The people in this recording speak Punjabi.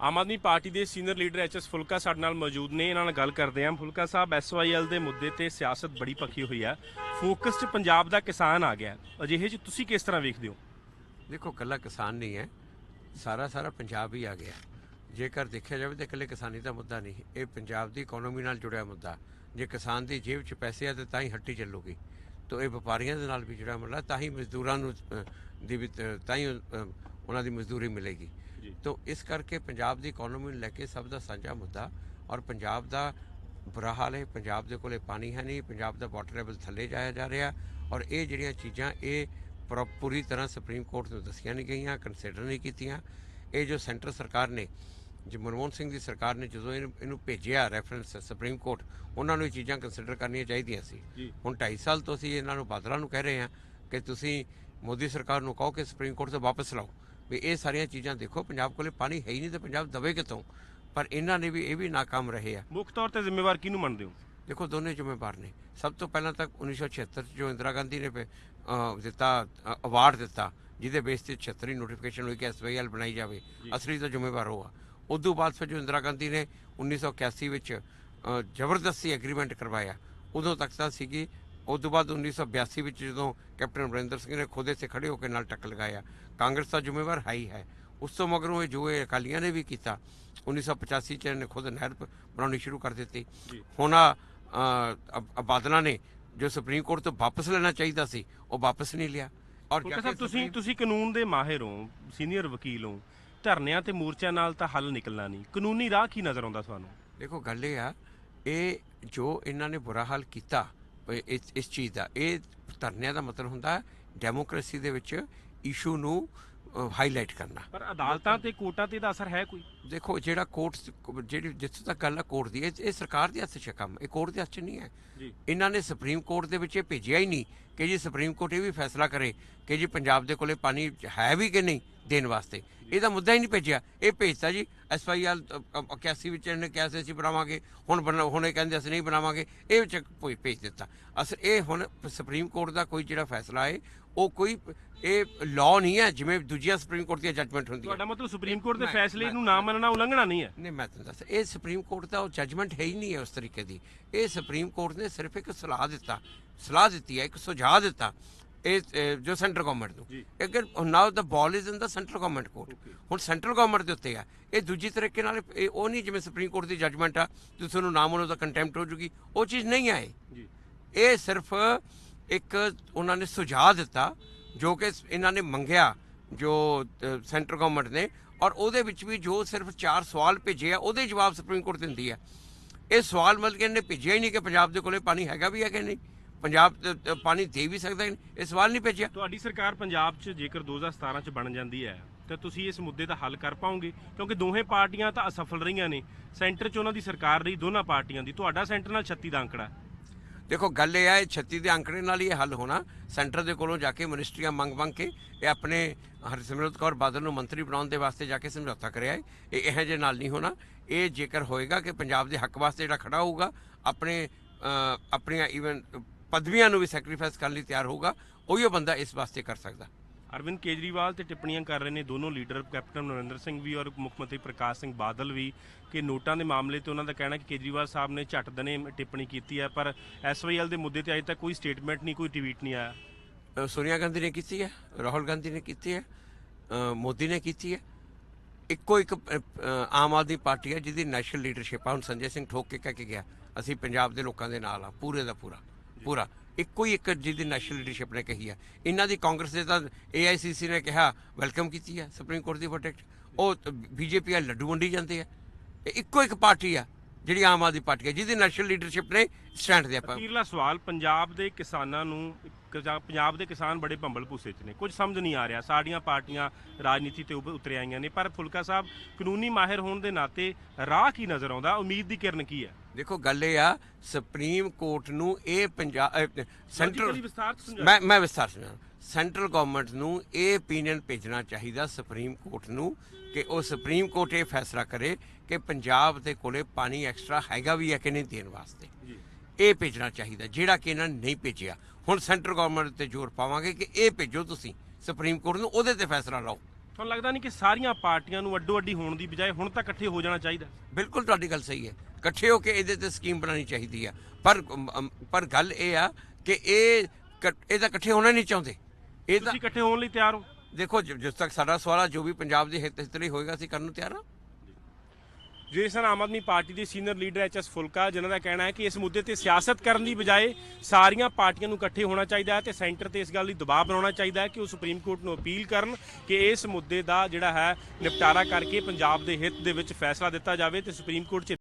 ਆਮ ਆਦਮੀ ਪਾਰਟੀ ਦੇ senior leader H S Phoolka ਸਾਡੇ ਨਾਲ ਮੌਜੂਦ ਨੇ। ਇਹਨਾਂ ਨਾਲ ਗੱਲ ਕਰਦੇ ਹਾਂ ਫੁਲਕਾ ਸਾਹਿਬ ਐਸਵਾਈਐਲ ਦੇ ਮੁੱਦੇ ਤੇ ਸਿਆਸਤ ਬੜੀ ਪੱਕੀ ਹੋਈ ਹੈ ਫੋਕਸ 'ਚ ਪੰਜਾਬ ਦਾ ਕਿਸਾਨ ਆ ਗਿਆ। ਅਜਿਹੇ 'ਚ ਤੁਸੀਂ ਕਿਸ ਤਰ੍ਹਾਂ ਵੇਖਦੇ ਹੋ? ਦੇਖੋ ਕੱਲਾ ਕਿਸਾਨ ਨਹੀਂ ਹੈ। ਸਾਰਾ ਸਾਰਾ ਪੰਜਾਬ ਹੀ ਆ ਗਿਆ। ਜੇਕਰ ਦੇਖਿਆ ਜਾਵੇ ਤਾਂ ਇਕੱਲੇ ਕਿਸਾਨੀ ਦਾ ਮੁੱਦਾ ਨਹੀਂ। ਇਹ ਪੰਜਾਬ ਦੀ ਇਕਨੋਮੀ ਨਾਲ ਜੁੜਿਆ ਮੁੱਦਾ। ਜੇ ਕਿਸਾਨ ਦੀ ਜੇਬ 'ਚ ਪੈਸੇ ਆ ਤੇ ਤਾਂ ਹੀ ਹੱਟੀ ਚੱਲੂਗੀ। ਤੋ ਇਹ ਵਪਾਰੀਆਂ ਦੇ ਨਾਲ ਵੀ ਜੁੜਿਆ ਮੁੱਦਾ ਤਾਂ ਹੀ ਮਜ਼ਦੂਰਾਂ ਨੂੰ ਦੀ ਵੀ ਤ- ਹੀ ਉਹਨਾਂ ਦੀ ਮਜ਼ਦੂਰੀ ਮਿਲੇਗੀ। ਤੋ ਇਸ ਕਰਕੇ ਪੰਜਾਬ ਦੀ ਇਕਨੋਮੀ ਨੂੰ ਲੈ ਕੇ ਸਭ ਦਾ ਸਾਂਝਾ ਮੁੱਦਾ ਔਰ ਪੰਜਾਬ ਦਾ ਬੁਰਾ ਹਾਲ ਹੈ। ਪੰਜਾਬ ਦੇ ਕੋਲੇ ਪਾਣੀ ਹੈ ਨਹੀਂ ਪੰਜਾਬ ਦਾ ਵਾਟਰ ਲੈਵਲ ਥੱਲੇ ਜਾਇਆ ਜਾ ਰਿਹਾ ਔਰ ਇਹ ਜਿਹੜੀਆਂ ਚੀਜ਼ਾਂ ਇਹ ਪ੍ਰੋ- ਪੂਰੀ ਤਰ੍ਹਾਂ ਸੁਪਰੀਮ ਕੋਰਟ ਨੂੰ ਦੱਸੀਆਂ ਨਹੀਂ ਗਈਆਂ ਕੰਸੀਡਰ ਨਹੀਂ ਕੀਤੀਆਂ। ਇਹ ਜੋ ਸੈਂਟਰ ਸਰਕਾਰ ਨੇ ਜੋ ਮਨਮੋਹਨ ਸਿੰਘ ਦੀ ਸਰਕਾਰ ਨੇ ਜਦੋਂ ਇਹਨੂੰ ਭੇਜਿਆ ਰੈਫਰੈਂਸ ਸੁਪਰੀਮ ਕੋਰਟ ਉਹਨਾਂ ਨੂੰ ਇਹ ਚੀਜ਼ਾਂ ਕੰਸੀਡਰ ਕਰਨੀਆਂ ਚਾਹੀਦੀਆਂ ਸੀ। ਹੁਣ 2.5 ਸਾਲ ਤੋਂ ਅਸੀਂ ਇਹਨਾਂ ਨੂੰ ਬਾਦਲਾਂ ਨੂੰ ਕਹਿ ਰਹੇ ਹਾਂ ਕਿ ਤੁਸੀਂ ਮੋਦੀ ਸਰਕਾਰ ਨੂੰ ਕਹੋ ਕਿ ਸੁਪਰੀਮ ਕੋਰਟ ਤੋਂ ਵਾਪਸ ਲਾਓ। ਵੀ ਇਹ ਸਾਰੀਆਂ ਚੀਜ਼ਾਂ ਦੇਖੋ ਪੰਜਾਬ ਕੋਲੇ ਪਾਣੀ ਹੈ ਹੀ ਨਹੀਂ ਤੇ ਪੰਜਾਬ ਦਵੇ ਕਿਤੋਂ ਪਰ ਇਹਨਾਂ ਨੇ ਵੀ ਇਹ ਵੀ ਨਾਕਾਮ ਰਹੇ ਆ। ਮੁੱਖ ਤੌਰ ਤੇ ਜ਼ਿੰਮੇਵਾਰ ਕਿਹਨੂੰ ਮੰਨਦੇ ਹੋ? ਦੇਖੋ ਦੋਨੇ ਜ਼ਿੰਮੇਵਾਰ ਨੇ। ਸਭ ਤੋਂ ਪਹਿਲਾਂ ਤਾਂ 1976 ਚ ਜੋ ਇੰਦਰਾ ਗਾਂਧੀ ਨੇ ਦਿੱਤਾ ਅਵਾਰਡ ਦਿੱਤਾ ਜਿਹਦੇ ਬੇਸ ਤੇ 76 ਨੋਟੀਫਿਕੇਸ਼ਨ ਹੋਈ ਕਿ ਐਸਵਾਈਐਲ ਬਣਾਈ ਜਾਵੇ। ਅਸਲੀ ਤਾਂ ਜ਼ਿੰਮੇਵਾਰ ਉਹ ਆ ਉਦੋਂ ਬਾਅਦ ਫਿਰ ਜੋ ਇੰਦਰਾ ਗਾਂਧੀ ਨੇ 1981 ਵਿੱਚ ਜ਼ਬਰਦਸਤੀ ਐਗਰੀਮੈਂਟ ਕਰਵਾਇਆ ਉਦੋਂ ਤੱਕ ਤਾਂ ਸੀਗੀ। ਉਦੋਂ ਬਾਅਦ 1982 ਵਿੱਚ ਜਦੋਂ ਕੈਪਟਨ ਅਮਰਿੰਦਰ ਸਿੰਘ ਨੇ ਖੁਦ ਇੱਥੇ ਖੜੇ ਹੋ ਕੇ ਨਾਲ ਟੱਕ ਲਗਾਇਆ ਕਾਂਗਰਸ ਦਾ ਜ਼ਿੰਮੇਵਾਰ ਹੈ ਹੀ। ਹੈ ਉਸ ਤੋਂ ਮਗਰੋਂ ਇਹ ਜੋ ਇਹ ਅਕਾਲੀਆਂ ਨੇ ਵੀ ਕੀਤਾ 1985 ਚ ਇਹਨੇ ਖੁਦ ਨਹਿਰ ਬਣਾਉਣੀ ਸ਼ੁਰੂ ਕਰ ਦਿੱਤੀ। ਹੁਣ ਬਾਦਲਾਂ ਨੇ ਜੋ ਸੁਪਰੀਮ ਕੋਰਟ ਤੋਂ ਵਾਪਸ ਲੈਣਾ ਚਾਹੀਦਾ ਸੀ ਉਹ ਵਾਪਸ ਨਹੀਂ ਲਿਆ। ਔਰ ਤੁਸੀਂ ਤੁਸੀਂ ਕਾਨੂੰਨ ਦੇ ਮਾਹਿਰ ਹੋ ਸੀਨੀਅਰ ਵਕੀਲ ਹੋ। ਧਰਨਿਆਂ ਤੇ ਮੋਰਚਿਆਂ ਨਾਲ ਤਾਂ ਹੱਲ ਨਿਕਲਣਾ ਨਹੀਂ। ਕਾਨੂੰਨੀ ਰਾਹ ਕੀ ਨਜ਼ਰ ਆਉਂਦਾ ਤੁਹਾਨੂੰ? ਦੇਖੋ ਗੱਲ ਇਹ ਆ ਇਹ ਜੋ ਇਹਨਾਂ ਨੇ ਬੁਰਾ ਹਾਲ ਕੀਤਾ ਇਸ ਇਸ ਚੀਜ਼ ਦਾ ਇਹ ਧਰਨਿਆਂ ਦਾ ਮਤਲਬ ਹੁੰਦਾ ਡੈਮੋਕ੍ਰੇਸੀ ਦੇ ਵਿੱਚ ਇਸ਼ੂ ਨੂੰ ਹਾਈਲਾਈਟ ਕਰਨਾ। ਪਰ ਅਦਾਲਤਾਂ ਤੇ ਕੋਰਟਾਂ ਤੇ ਦਾ ਅਸਰ ਹੈ ਕੋਈ? ਦੇਖੋ ਜਿਹੜਾ ਕੋਰਟ ਜਿਹੜੀ ਜਿੱਥੋਂ ਤੱਕ ਗੱਲ ਆ ਕੋਰਟ ਦੀ ਇਹ ਸਰਕਾਰ ਦੇ ਹੱਥ 'ਚ ਕੰਮ ਇਹ ਕੋਰਟ ਦੇ ਹੱਥ 'ਚ ਨਹੀਂ ਹੈ। ਜੀ। ਇਹਨਾਂ ਨੇ ਸੁਪਰੀਮ ਕੋਰਟ ਦੇ ਵਿੱਚ ਇਹ ਭੇਜਿਆ ਹੀ ਨਹੀਂ ਕਿ ਜੀ ਸੁਪਰੀਮ ਕੋਰਟ ਇਹ ਵੀ ਫੈਸਲਾ ਕਰੇ ਕਿ ਜੀ ਪੰਜਾਬ ਦੇ ਕੋਲੇ ਪਾਣੀ ਹੈ ਵੀ ਕਿ ਨਹੀਂ। ਦੇਣ ਵਾਸਤੇ। ਇਹਦਾ ਮੁੱਦਾ ਹੀ ਨਹੀਂ ਭੇਜਿਆ। ਇਹ ਭੇਜਤਾ ਜੀ ਐਸਵਾਈਆਰ 81 ਵਿੱਚ ਇਹਨੇ ਕਿਹਾ ਸੀ ਅਸੀਂ ਬਣਾਵਾਂਗੇ। ਹੁਣ ਬਣਾ ਹੁਣ ਇਹ ਕਹਿੰਦੇ ਅਸੀਂ ਨਹੀਂ ਬਣਾਵਾਂਗੇ। ਇਹ ਵਿੱਚ ਕੋਈ ਭੇਜ ਦਿੱਤਾ। ਅਸਲ ਇਹ ਹੁਣ ਸੁਪਰੀਮ ਕੋਰਟ ਦਾ ਕੋਈ ਜਿਹੜਾ ਫੈਸਲਾ ਹੈ ਉਹ ਕੋਈ ਇਹ ਲਾਅ ਨਹੀਂ ਹੈ ਜਿਵੇਂ ਦੂਜੀਆਂ ਸੁਪਰੀਮ ਕੋਰਟ ਦੀਆਂ ਜੱਜਮੈਂਟ ਹੁੰਦੀਆਂ। ਤੁਹਾਡਾ ਮਤਲਬ ਸੁਪਰੀਮ ਕੋਰਟ ਦੇ ਫੈਸਲੇ ਨੂੰ ਨਾ ਮੰਨਣਾ ਉਲੰਘਣਾ ਨਹੀਂ ਹੈ। ਨਹੀਂ ਮੈਂ ਤੁਹਾਨੂੰ ਦੱਸ ਇਹ ਸੁਪਰੀਮ ਕੋਰਟ ਦਾ ਉਹ ਜੱਜਮੈਂਟ ਹੈ ਹੀ ਨਹੀਂ ਹੈ ਉਸ ਤਰੀਕੇ ਦੀ। ਇਹ ਸੁਪਰੀਮ ਕੋਰਟ ਨੇ ਸਿਰਫ ਇੱਕ ਸਲਾਹ ਦਿੱਤਾ। ਸਲਾਹ ਦਿੱਤੀ ਹੈ ਇੱਕ ਸੁਝਾਅ ਦਿੱਤਾ ਇਹ ਜੋ ਸੈਂਟਰ ਗਵਰਨਮੈਂਟ ਨੂੰ। ਅਗਰ now the ball is in the central government court ਹੁਣ ਸੈਂਟਰਲ ਗਵਰਨਮੈਂਟ ਦੇ ਉੱਤੇ ਆ। ਇਹ ਦੂਜੀ ਤਰੀਕੇ ਨਾਲ ਉਹ ਨਹੀਂ ਜਿਵੇਂ ਸੁਪਰੀਮ ਕੋਰਟ ਦੀ ਜੱਜਮੈਂਟ ਆ ਤੁਸੀਂ ਉਹਨੂੰ ਨਾ ਮੰਨੋ ਤਾਂ ਕੰਟੈਂਪਟ ਹੋ ਜੂਗੀ। ਉਹ ਚੀਜ਼ ਨਹੀਂ ਆਏ। ਜੀ। ਇਹ ਸਿਰਫ ਇੱਕ ਉਹਨਾਂ ਨੇ ਸੁਝਾਅ ਦਿੱਤਾ ਜੋ ਕਿ ਇਹਨਾਂ ਨੇ ਮੰਗਿਆ ਜੋ ਸੈਂਟਰ ਗਵਰਨਮੈਂਟ ਨੇ। ਔਰ ਉਹਦੇ ਵਿੱਚ ਵੀ ਜੋ ਸਿਰਫ ਚਾਰ ਸਵਾਲ ਭੇਜੇ ਆ ਉਹਦੇ ਜਵਾਬ ਸੁਪਰੀਮ ਕੋਰਟ ਦਿੰਦੀ ਹੈ ਇਹ ਸਵਾਲ ਮਤਲਬ ਕਿ ਇਹਨੇ ਭੇਜਿਆ ਹੀ ਨਹੀਂ ਕਿ ਪੰਜਾਬ ਦੇ ਕੋਲੇ ਪਾਣੀ ਹੈਗਾ ਵੀ ਹੈ ਕਿ ਨਹੀਂ? ਪੰਜਾਬ ਤੇ- ਪਾਣੀ ਦੇ ਵੀ ਸਕਦਾ ਇਹ ਸਵਾਲ ਨਹੀਂ ਭੇਜਿਆ। ਤੁਹਾਡੀ ਸਰਕਾਰ ਪੰਜਾਬ 'ਚ ਜੇਕਰ 2017 'ਚ ਬਣ ਜਾਂਦੀ ਹੈ ਤਾਂ ਤੁਸੀਂ ਇਸ ਮੁੱਦੇ ਦਾ ਹੱਲ ਕਰ ਪਾਓਗੇ? ਕਿਉਂਕਿ ਦੋਹੇ ਪਾਰਟੀਆਂ ਤਾਂ ਅਸਫਲ ਰਹੀਆਂ ਨੇ। ਸੈਂਟਰ 'ਚ ਉਹਨਾਂ ਦੀ ਸਰਕਾਰ ਰਹੀ ਦੋਨਾਂ ਪਾਰਟੀਆਂ ਦੀ। ਤੁਹਾਡਾ ਸੈਂਟਰ ਨਾਲ 36 ਦਾ ਅੰਕੜਾ। ਦੇਖੋ ਗੱਲ ਇਹ ਹੈ 36 ਦੇ ਅੰਕੜੇ ਨਾਲ ਹੀ ਇਹ ਹੱਲ ਹੋਣਾ। ਸੈਂਟਰ ਦੇ ਕੋਲੋਂ ਜਾ ਕੇ ਮਿਨਿਸਟਰੀਆਂ ਮੰਗ ਮੰਗ ਕੇ ਇਹ ਆਪਣੇ ਹਰਸਿਮਰਤ ਕੌਰ ਬਾਦਲ ਨੂੰ ਮੰਤਰੀ ਬਣਾਉਣ ਦੇ ਵਾਸਤੇ ਜਾ ਕੇ ਸਮਝੌਤਾ ਕਰਿਆ ਹੈ। ਇਹ ਇਹੋ ਜਿਹੇ ਨਾਲ ਨਹੀਂ ਹੋਣਾ। ਇਹ ਜੇਕਰ ਹੋਏਗਾ ਕਿ ਪੰਜਾਬ ਦੇ ਹੱਕ ਵਾਸਤੇ ਜਿਹੜਾ ਖੜਾ ਹੋਊਗਾ ਆਪਣੇ ਆਪਣੀਆਂ ਈਵਨ ਪਦਵੀਆਂ ਨੂੰ ਵੀ ਸੈਕਰੀਫਾਈਸ ਕਰਨ ਲਈ ਤਿਆਰ ਹੋਊਗਾ ਉਹੀ ਉਹ ਬੰਦਾ ਇਸ ਵਾਸਤੇ ਕਰ ਸਕਦਾ। ਅਰਵਿੰਦ ਕੇਜਰੀਵਾਲ ਤੇ ਟਿੱਪਣੀਆਂ ਕਰ ਰਹੇ ਨੇ ਦੋਨੋਂ ਲੀਡਰ ਕੈਪਟਨ ਨਰਿੰਦਰ ਸਿੰਘ ਵੀ ਔਰ ਮੁੱਖ ਮੰਤਰੀ ਪ੍ਰਕਾਸ਼ ਸਿੰਘ ਬਾਦਲ ਵੀ ਕਿ ਨੋਟਾਂ ਦੇ ਮਾਮਲੇ ਤੇ ਉਹਨਾਂ ਦਾ ਕਹਿਣਾ ਕਿ ਕੇਜਰੀਵਾਲ ਸਾਹਿਬ ਨੇ ਝੱਟ ਦਨੇ ਟਿੱਪਣੀ ਕੀਤੀ ਹੈ ਪਰ ਐਸਵਾਈਐਲ ਦੇ ਮੁੱਦੇ ਤੇ ਅਜੇ ਤੱਕ ਕੋਈ ਸਟੇਟਮੈਂਟ ਨਹੀਂ ਕੋਈ ਟਵੀਟ ਨਹੀਂ ਆਇਆ। ਸੋਨੀਆ ਗਾਂਧੀ ਨੇ ਕੀਤੀ ਹੈ ਰਾਹੁਲ ਗਾਂਧੀ ਨੇ ਕੀਤੀ ਹੈ ਮੋਦੀ ਨੇ ਕੀਤੀ ਹੈ। ਇੱਕੋ ਇੱਕ ਆਮ ਆਦਮੀ ਪਾਰਟੀ ਹੈ ਜਿਹਦੀ ਨੈਸ਼ਨਲ ਲੀਡਰਸ਼ਿਪ ਆ ਹੁਣ ਸੰਜੇ ਸਿੰਘ ਠੋਕ ਕੇ ਕਹਿ ਕੇ ਗਿਆ ਅਸੀਂ ਪੰਜਾਬ ਦੇ ਲੋਕਾਂ ਦੇ ਨਾਲ ਆ ਪੂਰੇ ਦਾ ਪੂਰਾ। ਪੂਰਾ। ਇੱਕੋ ਹੀ ਇੱਕ ਜਿਹਦੀ ਨੈਸ਼ਨਲ ਲੀਡਰਸ਼ਿਪ ਨੇ ਕਹੀ ਹੈ ਇਹਨਾਂ ਦੀ ਕਾਂਗਰਸ ਦੇ ਤਾਂ ਏਆਈਸੀਸੀ ਨੇ ਕਿਹਾ ਵੈਲਕਮ ਕੀਤੀ ਹੈ ਸੁਪਰੀਮ ਕੋਰਟ ਦੀ ਪ੍ਰੋਟੈਕਟ ਉਹ ਬੀਜੇਪੀ ਆ ਲੱਡੂ ਵੰਡੀ ਜਾਂਦੇ ਆ। ਇਹ ਇੱਕੋ ਇੱਕ ਪਾਰਟੀ ਆ, ਜਿਹੜੀ ਆਮ ਆਦਮੀ ਪਾਰਟੀ ਹੈ ਜਿਹਦੀ ਨੈਸ਼ਨਲ ਲੀਡਰਸ਼ਿਪ ਨੇ ਸਟੈਂਡ ਦੇ ਆਪਾਂ ਅਖੀਰਲਾ ਸਵਾਲ, ਪੰਜਾਬ ਦੇ ਕਿਸਾਨਾਂ ਨੂੰ ਪੰਜਾਬ ਦੇ ਕਿਸਾਨ ਬੜੇ ਭੰਬਲ ਭੂਸੇ 'ਚ ਨੇ। ਕੁਝ ਸਮਝ ਨਹੀਂ ਆ ਰਿਹਾ। ਸਾਡੀਆਂ ਪਾਰਟੀਆਂ ਰਾਜਨੀਤੀ ਤੇ ਉੱਭ- ਉਤਰ ਆਈਆਂ ਨੇ। ਪਰ ਫੁਲਕਾ ਸਾਹਿਬ, ਕਾਨੂੰਨੀ ਮਾਹਿਰ ਹੋਣ ਦੇ ਨਾਤੇ ਰਾਹ ਕੀ ਨਜ਼ਰ ਆਉਂਦਾ? ਉਮੀਦ ਦੀ ਕਿਰਨ ਕੀ ਹੈ? ਦੇਖੋ ਗੱਲ ਇਹ ਆ ਸੁਪਰੀਮ ਕੋਰਟ ਨੂੰ ਇਹ ਪੰਜਾਬ ਸੈਂਟਰਲ ਵਿਸਥਾਰ। ਮੈਂ ਮੈਂ ਵਿਸਤਾਰ ਸਮਝਾਂ ਸੈਂਟਰਲ ਗਵਰਨਮੈਂਟ ਨੂੰ ਇਹ opinion ਭੇਜਣਾ ਚਾਹੀਦਾ ਸੁਪਰੀਮ ਕੋਰਟ ਨੂੰ ਕਿ ਉਹ ਸੁਪਰੀਮ ਕੋਰਟ ਇਹ ਫੈਸਲਾ ਕਰੇ ਕਿ ਪੰਜਾਬ ਦੇ ਕੋਲੇ ਪਾਣੀ ਐਕਸਟਰਾ ਹੈਗਾ ਵੀ ਹੈ ਕਿ ਨਹੀਂ ਦੇਣ ਵਾਸਤੇ। ਇਹ ਭੇਜਣਾ ਚਾਹੀਦਾ ਜਿਹੜਾ ਕਿ ਇਹਨਾਂ ਨੇ ਨਹੀਂ ਭੇਜਿਆ। ਹੁਣ ਸੈਂਟਰਲ ਗਵਰਨਮੈਂਟ ਤੇ ਜ਼ੋਰ ਪਾਵਾਂਗੇ ਕਿ ਇਹ ਭੇਜੋ ਤੁਸੀਂ ਸੁਪਰੀਮ ਕੋਰਟ ਨੂੰ ਉਹਦੇ ਤੇ ਫੈਸਲਾ ਲਓ। ਤੁਹਾਨੂੰ ਲੱਗਦਾ ਨਹੀਂ ਕਿ ਸਾਰੀਆਂ ਪਾਰਟੀਆਂ ਨੂੰ ਅੱਡੋ ਅੱਡੀ ਹੋਣ ਦੀ ਬਜਾਏ ਹੁਣ ਤਾਂ ਇਕੱਠੇ ਹੋ ਜਾਣਾ ਚਾਹੀਦਾ? ਬਿਲਕੁਲ ਤੁਹਾਡੀ ਗੱਲ ਸਹੀ ਹੈ। ਇਕੱਠੇ ਹੋ ਕੇ ਇਹਦੇ ਤੇ ਸਕੀਮ ਬਣਾਉਣੀ ਚਾਹੀਦੀ ਆ। ਪਰ ਪਰ ਗੱਲ ਇਹ ਆ ਕਿ ਇਹ ਤਾਂ ਇਕੱਠੇ ਹੋਣਾ ਨਹੀਂ ਚਾਹੁੰਦੇ। ਇਹ ਤਾਂ ਤੁਸੀਂ ਇਕੱਠੇ ਹੋਣ ਲਈ ਤਿਆਰ ਹੋ? ਦੇਖੋ ਜਿਸ ਤੱਕ ਸਾਡਾ ਸਵਾਲ ਜੋ ਵੀ ਪੰਜਾਬ ਦੇ ਹਿੱਤ ਹਿੱਤ ਲਈ ਹੋਏਗਾ ਅਸੀਂ ਕਰਨ ਨੂੰ ਤਿਆਰ ਹਾਂ ਜੇ ਸਨ ਆਮ ਆਦਮੀ ਪਾਰਟੀ ਦੇ senior leader H S Phoolka ਜਿਨ੍ਹਾਂ ਦਾ ਕਹਿਣਾ ਹੈ ਕਿ ਇਸ ਮੁੱਦੇ ਤੇ ਸਿਆਸਤ ਕਰਨ ਦੀ ਬਜਾਏ ਸਾਰੀਆਂ ਪਾਰਟੀਆਂ ਨੂੰ ਇਕੱਠੇ ਹੋਣਾ ਚਾਹੀਦਾ ਹੈ ਤੇ ਸੈਂਟਰ ਤੇ ਇਸ ਗੱਲ ਲਈ ਦਬਾਅ ਬਣਾਉਣਾ ਚਾਹੀਦਾ ਹੈ ਕਿ ਉਹ ਸੁਪਰੀਮ ਕੋਰਟ ਨੂੰ ਅਪੀਲ ਕਰਨ ਕਿ ਇਸ ਮੁੱਦੇ ਦਾ ਜਿਹੜਾ ਹੈ ਨਿਪਟਾਰਾ ਕਰਕੇ ਪੰਜਾਬ ਦੇ ਹਿੱਤ ਦੇ ਵਿੱਚ ਫੈਸਲਾ ਦਿੱਤਾ ਜਾਵੇ ਤੇ ਸੁਪਰੀਮ ਕੋਰਟ 'ਚ